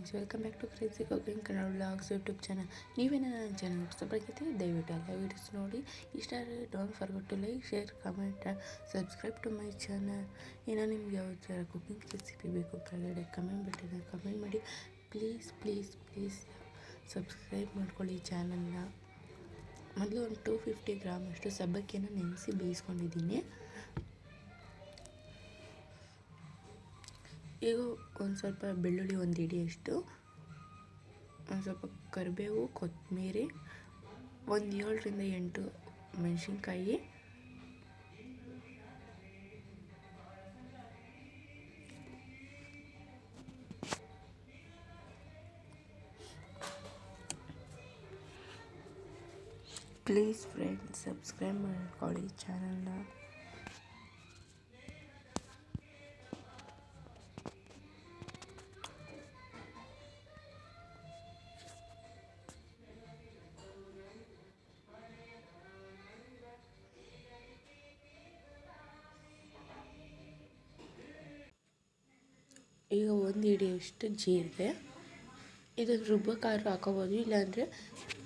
Friends welcome back to crazy cooking Kannada vlogs YouTube channel ನೀವೇನ ನನ್ನ channel ಇಷ್ಟಪಡೈತಿ ದಯವಿಟ್ಟು ಎಲ್ಲ ವೀಡಿಯೋಸ್ ನೋಡಿ. ಇಷ್ಟ don't forget to like share comment subscribe to my channel ಏನೋ ನಿಮ್ಗೆ ಯಾವ ಥರ ಕುಕಿಂಗ್ ರೆಸಿಪಿ ಬೇಕು ಕೆಳಗಡೆ ಕಮೆಂಟ್ ಬಿಟ್ಟಿದೆ ಕಮೆಂಟ್ ಮಾಡಿ. ಪ್ಲೀಸ್ ಪ್ಲೀಸ್ ಪ್ಲೀಸ್ ಸಬ್ಸ್ಕ್ರೈಬ್ ಮಾಡ್ಕೊಳ್ಳಿ ಚಾನಲ್ನ ಮೊದಲು ಒಂದು ಟೂ ಫಿಫ್ಟಿ ಗ್ರಾಮ್ ಅಷ್ಟು ಸಬ್ಬಕ್ಕಿನ ನೆನೆಸಿ ಬೇಯಿಸ್ಕೊಂಡಿದ್ದೀನಿ. ಈಗ ಒಂದು ಸ್ವಲ್ಪ ಬೆಳ್ಳುಳ್ಳಿ ಒಂದು ಹಿಡಿಯಷ್ಟು ಒಂದು ಸ್ವಲ್ಪ ಕರಿಬೇವು ಕೊತ್ತಂಬರಿ ಒಂದು ಏಳರಿಂದ ಎಂಟು ಮೆಣಸಿನ್ಕಾಯಿ. ಪ್ಲೀಸ್ ಫ್ರೆಂಡ್ಸ್ ಸಬ್ಸ್ಕ್ರೈಬ್ ಮಾಡ್ಕೊಳ್ಳಿ ಚಾನಲ್ನ ಈಗ ಒಂದು ಹಿಡಿಯಷ್ಟು ಜೀರಿಗೆ ಇದನ್ನು ರುಬ್ಬಕ್ಕಾದ್ರೂ ಹಾಕೋಬೋದು, ಇಲ್ಲಾಂದರೆ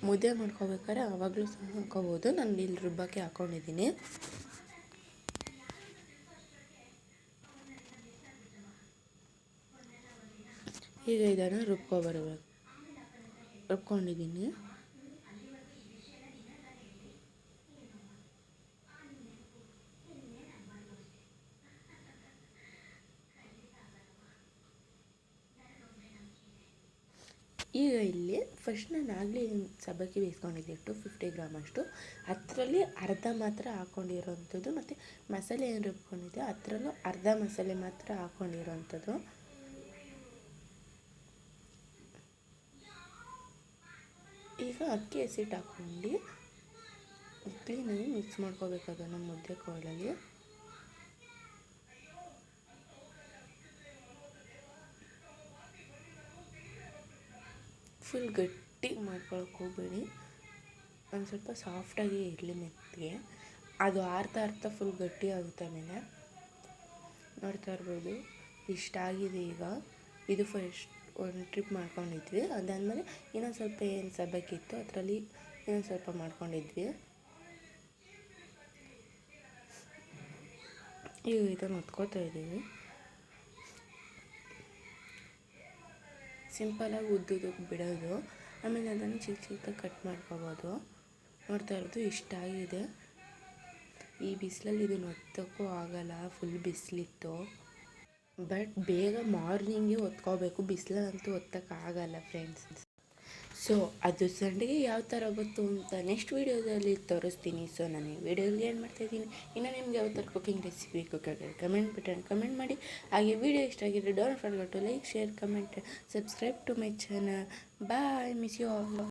ಮುದ್ದೆ ಮಾಡ್ಕೋಬೇಕಾದ್ರೆ ಆವಾಗಲೂ ಸಹ ಹಾಕೋಬೋದು. ನಾನು ಇಲ್ಲಿ ರುಬ್ಬಕ್ಕೆ ಹಾಕ್ಕೊಂಡಿದ್ದೀನಿ ಈಗ ಇದನ್ನು ರುಬ್ಕೊಬರ್ಬೇಕು ರುಬ್ಕೊಂಡಿದ್ದೀನಿ. ಈಗ ಇಲ್ಲಿ ಫಸ್ಟ್ ನಾನು ಆಗಲೇ ಸಬ್ಬಕ್ಕಿ ಬೇಯಿಸ್ಕೊಂಡಿದ್ದೆ ಟು ಫಿಫ್ಟಿ ಗ್ರಾಮ್ ಅಷ್ಟು. ಅದರಲ್ಲಿ ಅರ್ಧ ಮಾತ್ರ ಹಾಕ್ಕೊಂಡಿರೋವಂಥದ್ದು ಮತ್ತು ಮಸಾಲೆ ಏನು ರುಬ್ಕೊಂಡಿದ್ದೆ ಅದರಲ್ಲೂ ಅರ್ಧ ಮಸಾಲೆ ಮಾತ್ರ ಹಾಕ್ಕೊಂಡಿರೋವಂಥದ್ದು ಈಗ ಅಕ್ಕಿ ಹಸಿಟ್ಟು ಹಾಕ್ಕೊಂಡು ಕ್ಲೀನಾಗಿ ಮಿಕ್ಸ್ ಮಾಡ್ಕೋಬೇಕು ಅದನ್ನು ಮುದ್ದೆ ಕೋಳಲ್ಲಿ. ಫುಲ್ ಗಟ್ಟಿ ಮಾಡ್ಕೊಳಕ್ಕೆ ಹೋಗ್ಬೇಡಿ. ಒಂದು ಸ್ವಲ್ಪ ಸಾಫ್ಟಾಗಿ ಇರಲಿ ಮೆತ್ತಿಗೆ. ಅದು ಆರ್ತಾ ಆರ್ತಾ ಫುಲ್ ಗಟ್ಟಿ ಆಗುತ್ತೆ ಆಮೇಲೆ. ನೋಡ್ತಾ ಇರ್ಬೋದು. ಇಷ್ಟಾಗಿದೆ ಈಗ. ಇದು ಫಸ್ಟ್ ಒಂದು ಟ್ರಿಪ್ ಮಾಡ್ಕೊಂಡಿದ್ವಿ. ಅದಾದಮೇಲೆ ಇನ್ನೊಂದು ಸ್ವಲ್ಪ ಏನು ಸಬ್ಬಕ್ಕಿತ್ತು, ಅದರಲ್ಲಿ ಇನ್ನೊಂದು ಸ್ವಲ್ಪ ಮಾಡ್ಕೊಂಡಿದ್ವಿ. ಈಗ ಇದನ್ನು ಹೊತ್ಕೋತಾ ಇದ್ದೀವಿ ಸಿಂಪಲಾಗಿ ಉದ್ದುದಕ್ಕೆ ಬಿಡೋದು. ಆಮೇಲೆ ಅದನ್ನು ಚಿಕ್ಕ ಚಿಕ್ಕದಾಗಿ ಕಟ್ ಮಾಡ್ಕೋಬೋದು. ನೋಡ್ತಾ ಇರೋದು ಇಷ್ಟ ಆಗಿದೆ. ಈ ಬಿಸಿಲಲ್ಲಿ ಇದನ್ನು ಒತ್ತೋಕ್ಕೂ ಆಗಲ್ಲ ಫುಲ್ ಬಿಸಿಲಿತ್ತು. ಬಟ್ ಬೇಗ ಮಾರ್ನಿಂಗೇ ಹೊತ್ಕೋಬೇಕು. ಬಿಸಿಲಂತೂ ಒತ್ತೋಕ್ಕಾಗಲ್ಲ ಫ್ರೆಂಡ್ಸ್ ಸೊ ಅದು ಸಂಡಿಗೆ ಯಾವ ಥರ ಗೊತ್ತು ಅಂತ ನೆಕ್ಸ್ಟ್ ವೀಡಿಯೋದಲ್ಲಿ ತೋರಿಸ್ತೀನಿ. ಸೊ ನಾನು ಈ ವೀಡಿಯೋದಲ್ಲಿ ಏನು ಮಾಡ್ತಾಯಿದ್ದೀನಿ ಇನ್ನೂ ನಿಮ್ಗೆ ಯಾವ ಥರ ಕುಕಿಂಗ್ ರೆಸಿಪಿ ಬೇಕು ಕಮೆಂಟ್ ಬಟನ್ ಕಮೆಂಟ್ ಮಾಡಿ. ಹಾಗೆ ವೀಡಿಯೋ ಇಷ್ಟ ಆಗಿದ್ರೆ don't forget to like share comment subscribe to my channel bye miss you all